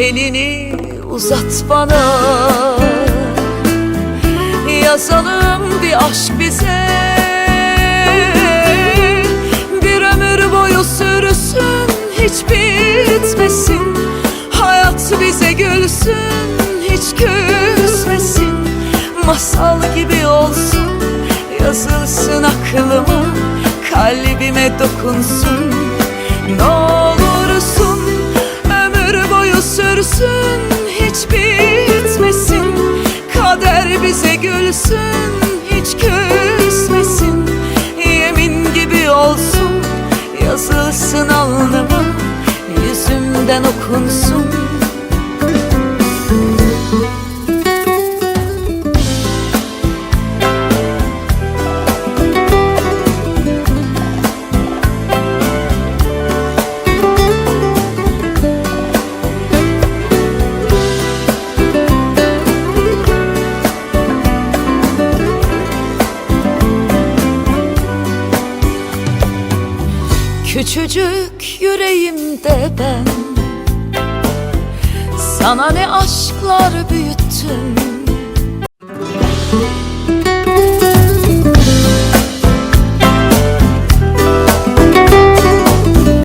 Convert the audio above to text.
elini uzat bana. Yazalım bir aşk bize. Bir ömür boyu sürsün hiç bitmesin. Hayat bize gülsün hiç küsmesin. Masal gibi olsun yazılsın aklıma Kalbime dokunsun. Ne olursun hiç bitmesin. Kader bize gülsün hiç küsmesin. Yemin gibi olsun yazılsın alnıma Küçücük yüreğimde ben. Sana ne aşklar büyüttüm